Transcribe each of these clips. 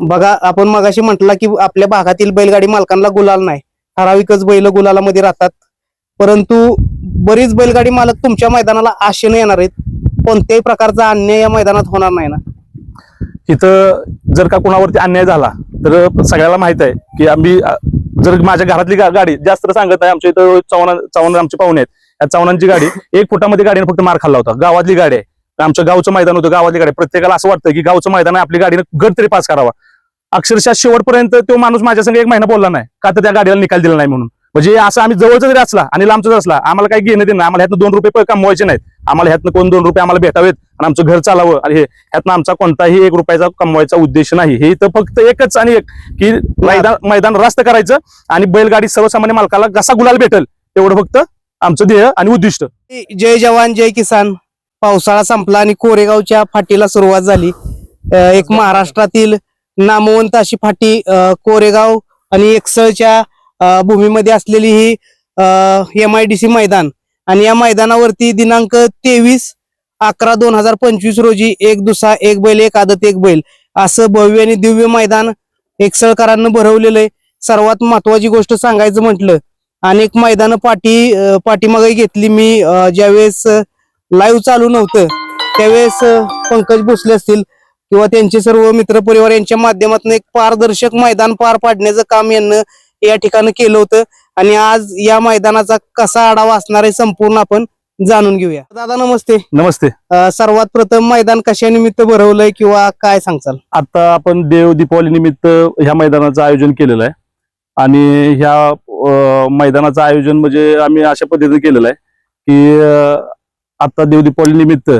बघा आपण मगाशी म्हटलं की आपल्या भागातील बैलगाडी मालकांना गुलाल नाही. ठराविकच बैल गुलालामध्ये राहतात. परंतु बरीच बैलगाडी मालक तुमच्या मैदानाला आशेने येणार आहेत. कोणत्याही प्रकारचा अन्याय या मैदानात होणार नाही ना. इथं जर का कोणावरती अन्याय झाला तर सगळ्याला माहीत आहे की आम्ही जर माझ्या घरातली गाडी जास्त सांगत आहे आमच्या इथं चव्हाण चव्हाण आमचे पाहुणे आहेत. या चव्हाणांची गाडी एक फुटामध्ये गाडीने फक्त मार खाल्ला होता. गावातली गाडी आहे. आमच्या गावचं मैदान होतं गावातली गाडी प्रत्येकाला असं वाटतं की गावचं मैदान आहे आपली गाडीने गट तरी पास करावा. अक्षरशः शेवटपर्यंत तो माणूस माझ्या संग एक महिना बोलला नाही. का तर त्या गाडीला निकाल दिला नाही म्हणून. म्हणजे असं आम्ही जवळचा जरी असला आणि लांबचा असला आम्हाला काही घेणं देणं आम्हाला ह्यातनं दोन रुपये कमवायचे नाहीत. आम्हाला ह्यातनं कोण दोन रुपये आम्हाला भेटावेत आणि आमचं घर चालावं आणि हे ह्यातनं आमचा कोणताही एक रुपयाचा कमवायचा उद्देश नाही. हे तर फक्त एकच आणि एक की मैदान मैदान रास्त करायचं आणि बैलगाडी सर्वसामान्य मालकाला कसा गुलाल भेटेल तेवढं फक्त आमचं ध्येय आणि उद्दिष्ट. जय जवान जय किसान. पावसाळा संपला आणि कोरेगावच्या फाटीला सुरुवात झाली. एक महाराष्ट्रातील नामवंत अशी फाटी कोरेगाव आणि एकसळच्या भूमीमध्ये असलेली ही एम आय डी सी मैदान. आणि या मैदानावरती दिनांक तेवीस अकरा दोन हजार पंचवीस रोजी एक दुसा एक बैल एक आदत एक बैल असं भव्य आणि दिव्य मैदान एकसळकरांना भरवलेलं आहे सर्वात महत्वाची गोष्ट सांगायचं म्हटलं अनेक मैदान पाठी पाठीमागे घेतली मी ज्यावेळेस लाईव्ह चालू नव्हतं त्यावेळेस पंकज भोसले असतील किंवा त्यांचे सर्व मित्रपरिवार यांच्या माध्यमातून एक पारदर्शक मैदान पार पाडण्याचं काम यांना या ठिकाणी केलं होतं. आणि आज या मैदानाचा कसा आढावा असणार आहे संपूर्ण आपण जाणून घेऊया. दादा नमस्ते. नमस्ते. अं, सर्वात प्रथम मैदान कशा निमित्त भरवलंय किंवा काय सांगचाल? आता आपण देव दीपावली निमित्त ह्या मैदानाचं आयोजन केलेलं आहे. आणि ह्या अं, मैदानाचं आयोजन म्हणजे आम्ही अशा पद्धतीने केलेलं आहे की अं, आता देव दीपावली निमित्त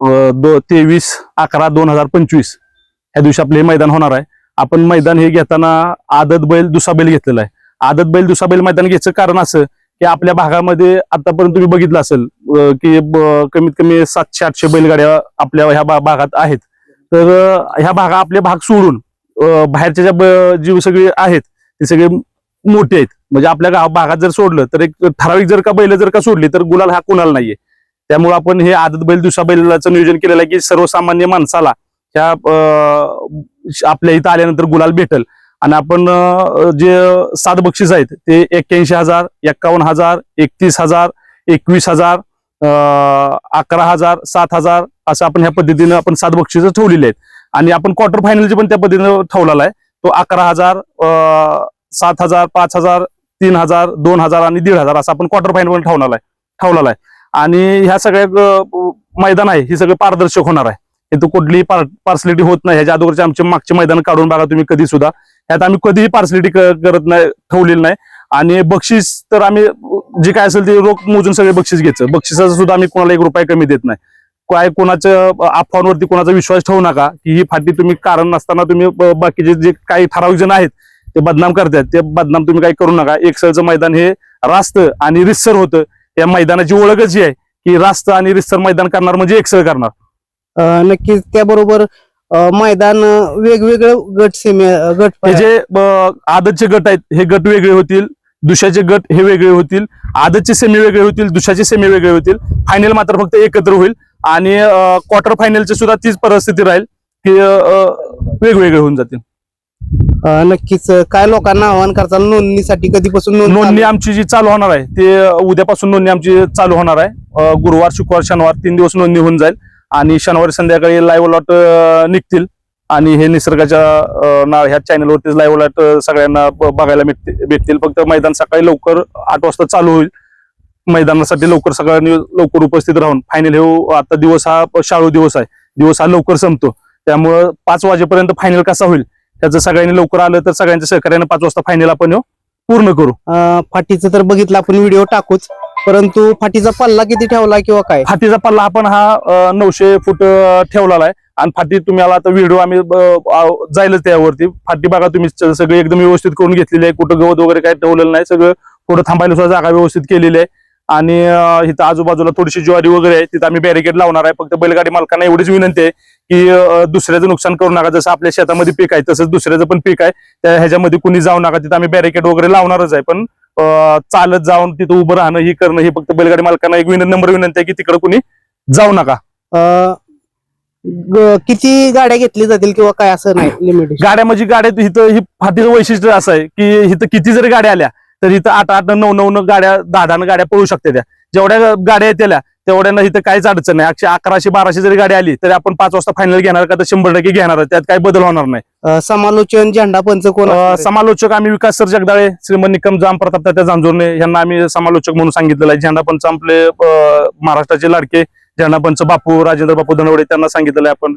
दो तेवीस अकरा दोन हजार पंचवीस. ह्या दिवशी आपलं हे मैदान होणार आहे. आपण मैदान हे घेताना आदत बैल दुसरा बैल घेतलेला आहे. आदत बैल दुसरा बैल मैदान घ्यायचं कारण असं की आपल्या भागामध्ये आतापर्यंत तुम्ही बघितलं असेल की ब- कमीत कमी सातशे आठशे बैलगाड्या आपल्या ह्या भागात आहेत. तर ह्या भागा आपले भाग सोडून बाहेरच्या ज्या ब- जी आहेत ते सगळे मोठे आहेत. म्हणजे आपल्या गाव भागात जर सोडलं तर एक ठराविक जर का बैल जर का सोडली तर गुलाल हा कुणाला नाहीये. त्यामुळे आपण हे आदत बैल दुसरा बैलाचं नियोजन केलेलं आहे की सर्वसामान्य माणसाला ह्या आपल्या इथं आल्यानंतर गुलाल भेटल. आणि आपण जे सात बक्षीस आहेत ते एक्क्याऐंशी हजार एक्कावन्न हजार एकतीस हजार एकवीस हजार अं, अकरा हजार सात हजार असं आपण ह्या पद्धतीनं आपण सात बक्षीस ठेवलेले आहेत. आणि आपण क्वार्टर फायनलचे पण त्या पद्धतीनं ठेवलेला आहे. तो अकरा हजार अं, सात हजार पाच हजार तीन हजार दोन हजार आणि दीड हजार असं आपण क्वार्टर फायनल पण ठेवलेला आहे ठेवलेला आहे. आणि ह्या सगळ्या मैदान आहे हे सगळं पारदर्शक होणार आहे. इथं कुठलीही पार्सलिटी होत नाही. ह्याच्या अगोदरचे आमचे मागचे मैदान काढून बघा तुम्ही कधी सुद्धा. ह्यात आम्ही कधीही पार्सलिटी करत नाही ठेवलेली नाही. आणि बक्षीस तर आम्ही जे काय असेल ते रोख मोजून सगळे बक्षीस घ्यायचं. बक्षिसाचं सुद्धा आम्ही कोणाला एक रुपया कमी देत नाही. काय कोणाच्या अफवांवरती कोणाचा विश्वास ठेवू नका की ही फाटी तुम्ही कारण नसताना तुम्ही बाकीचे जे काही ठराविक जण आहेत ते बदनाम करतात. ते बदनाम तुम्ही काही करू नका. एकसरचं मैदान हे रास्त आणि रिस्सर होतं. या मैदानाची ओळखच ही आहे की रास्त आणि रिस्सर मैदान करणार म्हणजे एकसर करणार. नक्कीच त्याबरोबर मैदान वेगवेगळं गट सेमी गट हे जे आदतचे गट आहेत हे गट वेगळे होतील दुसऱ्याचे गट हे वेगळे होतील आदतचे सेमी वेगळे होतील दुसऱ्याचे सेमी वेगळे होतील फायनल मात्र फक्त एकत्र होईल आणि क्वार्टर फायनलची सुद्धा तीच परिस्थिती राहील की वेगवेगळे होऊन जातील. अं, नक्कीच. काय लोकांना आवाहन करताल? नोंदणीसाठी कधीपासून नोंद नोंदणी आमची जी चालू होणार आहे ते उद्यापासून नोंदणी आमची चालू होणार आहे. गुरुवार शुक्रवार शनिवार तीन दिवस नोंदणी होऊन जाईल आणि शनिवारी संध्याकाळी लाईव्ह लॉट निघतील आणि हे निसर्गाच्या अं, नाव ह्या चॅनलवरतीच लाईव्ह लॉट सगळ्यांना ब- बघायला भेटते- भेटतील. फक्त मैदान सकाळी लवकर आठ वाजता चालू होईल. मैदानासाठी लवकर सगळ्यांनी लवकर उपस्थित राहून. फायनल हे आता दिवस हा शाळू दिवस आहे. दिवस हा लवकर संपतो. त्यामुळं पाच वाजेपर्यंत फायनल कसा होईल? त्याचं सगळ्यांनी लवकर आलं तर सगळ्यांच्या सहकार्याने पाच वाजता फायनल आपण पूर्ण करू. अं, फाटीचं तर बघितलं आपण व्हिडिओ टाकूच. परंतु फाटीचा पल्ला किती ठेवला किंवा काय? फाटीचा पल्ला आपण हा अ, नऊशे फूट अ, ठेवलेला आहे. आणि फाटी तुम्ही आला आता व्हिडिओ आम्ही अ, आ, जाईलच त्यावरती. फाटी बघा तुम्ही स- सगळी एकदम व्यवस्थित करून घेतलेली आहे. कुठं गवत वगैरे काही ठेवलेलं नाही. सगळं पुढे थांबायला सुद्धा जागा व्यवस्थित केलेली आहे. आणि अ, इथं आजूबाजूला थोडीशी ज्वारी वगैरे आहे. तिथं आम्ही बॅरिकेड लावणार आहे. फक्त बैलगाडी मालकांना एवढीच विनंती आहे की दुसऱ्याचं नुकसान करू नका. जसं आपल्या शेतामध्ये पीक आहे तसंच दुसऱ्याचं पण पीक आहे. त्या ह्याच्यामध्ये कुणी जाऊ नका तिथं आम्ही बॅरिकेड वगैरे लावणारच आहे. पण चालत जाऊन तिथं उभं राहणं ही करणं ही फक्त बैलगाडी मालकांना एक विनंती नंबर विनंती आहे की तिकडे कुणी जाऊ नका. किती गाड्या घेतली जातील किंवा काय असं नाही लिमिट गाड्या म्हणजे गाड्या इथं ही फाटीचं वैशिष्ट्य असं आहे की इथं किती जरी गाड्या आल्या तर इथं आठ आठ नऊ नऊ नऊ गाड्या दहा दहा गाड्या पळू शकते त्या. जेवढ्या गाड्या येत्या तेवढ्यांना इथं काहीच अडचण नाही. अक्षय अकराशे बाराशे जरी गाडी आली तरी आपण पाच वाजता फायनल घेणार का तर शंभर टक्के घेणार. त्यात काही बदल होणार नाही. समालोचन झेंडा पंच कोण? समालोचक आम्ही विकास सर जगदाळे श्रीमंत निकम जाम प्रताप तात्या जांजोरने यांना आम्ही समालोचक म्हणून सांगितलेलं आहे. झेंडा पंच आपले महाराष्ट्राचे लाडके झेंडा पंच बापू राजेंद्र बापू धनवडे त्यांना सांगितलेलं आहे. आपण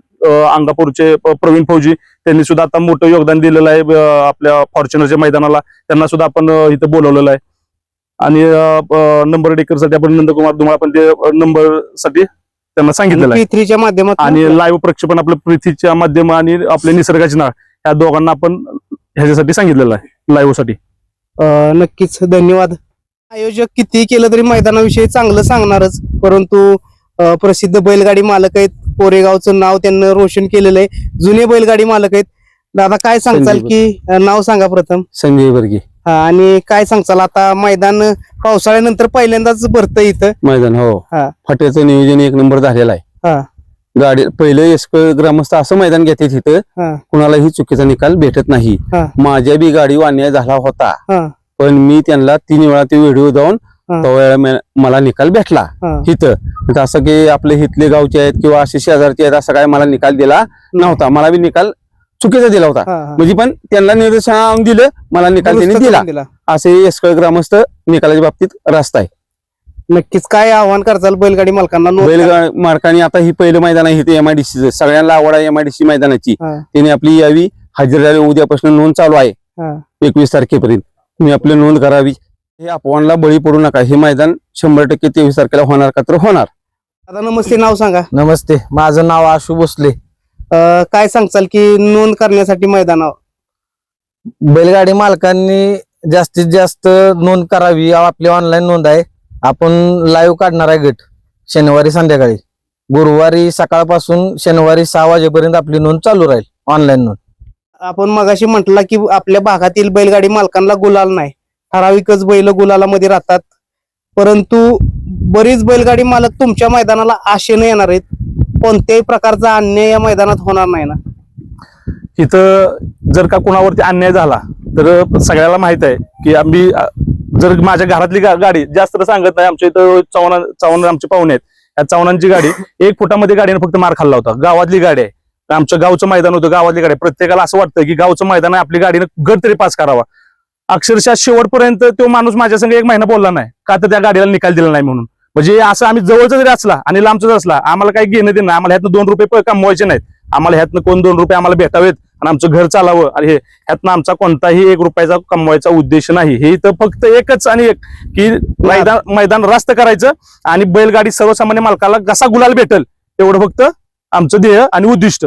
अंगापूरचे प्रवीण फौजी त्यांनी सुद्धा आता मोठं योगदान दिलेलं आहे आपल्या फॉर्च्युनरच्या मैदानाला. त्यांना सुद्धा आपण इथं बोलवलेलं आहे. आणि नंबरसाठी आपण नंदकुमार धुमाळ पण ते नंबरसाठी त्यांना सांगितलेलं आहे. P3 च्या माध्यमातून आणि लाईव्ह प्रक्षेपण आपलं पृथ्वीच्या माध्यम आणि आपले निसर्गाची नाळ या दोघांना आपण ह्याच्यासाठी सांगितलेलं आहे लाईव्हसाठी. नक्कीच. धन्यवाद. आयोजक किती केलं तरी मैदानाविषयी चांगलं सांगणारच परंतु प्रसिद्ध बैलगाडी मालक आहेत. कोरेगावचं नाव त्यांना रोशन केलेलं आहे. जुने बैलगाडी मालक आहेत. दादा काय संजय की नाव सांगा प्रथम. संजय वर्गी हा, आणि काय सांगचाल आता मैदान पावसाळ्यानंतर पहिल्यांदाच भरतं इथं. मैदान हो. हा. फाट्याचं नियोजन एक नंबर झालेलं आहे. हा. गाडी पहिले एसक ग्रामस्थ असं मैदान घेते तिथं हा. कुणालाही चुकीचा निकाल भेटत नाही. हा. माझ्या बी गाडीवर अन्याय झाला होता. हा. पण मी त्यांना तीन वेळा ते व्हिडिओ जाऊन हा. तो वेळा मे- मला निकाल भेटला हा. इथं. तर असं की आपले हितले गावचे आहेत किंवा असे शेजारचे आहेत असं काय मला निकाल दिला नव्हता. मला बी निकाल चुकीचा दिला होता. हा, हा. म्हणजे पण त्यांना निर्देशन आणून दिलं मला निकाल त्यांनी दुरुस्त दिला करून दिला. असे एसकळ ग्रामस्थ निकालाच्या बाबतीत रास्त आहे. नक्कीच काय आव्हान करताल बैलगाडी मालकांना नोंद करा. बैलगाड मार्काने आता ही पहिलं मैदान आहे इथे एमआयडीसीचं सगळ्यांना आवड आहे एमआयडीसी मैदानाची. हा, त्याने आपली यावी हजेरी लावली उद्यापासून नोंद चालू आहे. हा. एकवीस तारखेपर्यंत. तुम्ही आपली नोंद करावी. हे अफवांना बळी पडू नका. हे मैदान शंभर टक्के तेवीस तारखेला होणार का तर होणार. दादा नमस्ते. नाव सांगा. नमस्ते. माझं नाव आशु भोसले. काय सांगचाल की नोंद करण्यासाठी मैदानावर? बैलगाडी मालकांनी जास्तीत जास्त नोंद करावी आपली ऑनलाईन नोंद आहे. आपण लाईव्ह काढणार आहे गट शनिवारी संध्याकाळी. गुरुवारी सकाळपासून शनिवारी सहा वाजेपर्यंत आपली नोंद चालू राहील ऑनलाईन नोंद. आपण मगाशी म्हटलं की आपल्या भागातील बैलगाडी मालकांना गुलाल नाही. ठराविकच बैल गुलालामध्ये राहतात. परंतु बरीच बैलगाडी मालक तुमच्या मैदानाला आशेने येणार आहेत. कोणत्याही प्रकारचा अन्याय या मैदानात होणार नाही ना. इथं जर का कुणावरती अन्याय झाला तर सगळ्याला माहीत आहे की आम्ही जर माझ्या घरातली गाडी जास्त सांगत नाही आमच्या इथं चव्हाण चव्हाण आमचे पाहुणे आहेत. या चव्हाणांची गाडी एक फुटामध्ये गाडीने फक्त मार खाल्ला होता. गावातली गाडी आहे. आमचं गावचं मैदान होतं गावातली गाडी आहे. प्रत्येकाला असं वाटतं की गावचं मैदान आहे आपली गाडीनं गड तरी पास करावा. अक्षरशः शेवटपर्यंत तो माणूस माझ्या संग एक महिना बोलला नाही. का तर त्या गाडीला निकाल दिला नाही म्हणून. म्हणजे असं आम्ही जवळचा जरी असला आणि लांबचा जर असला आम्हाला काही घेणं देणं आम्हाला ह्यातनं दोन रुपये कमवायचे नाहीत. आम्हाला ह्यातनं कोण दोन रुपये आम्हाला भेटावेत आणि आमचं घर चालावं आणि हे ह्यातनं आमचा कोणताही एक रुपयाचा कमवायचा उद्देश नाही. हे तर फक्त एकच आणि एक की मैदान मैदान रास्त करायचं आणि बैलगाडी सर्वसामान्य मालकाला कसा गुलाल भेटल तेवढं फक्त आमचं ध्येय आणि उद्दिष्ट.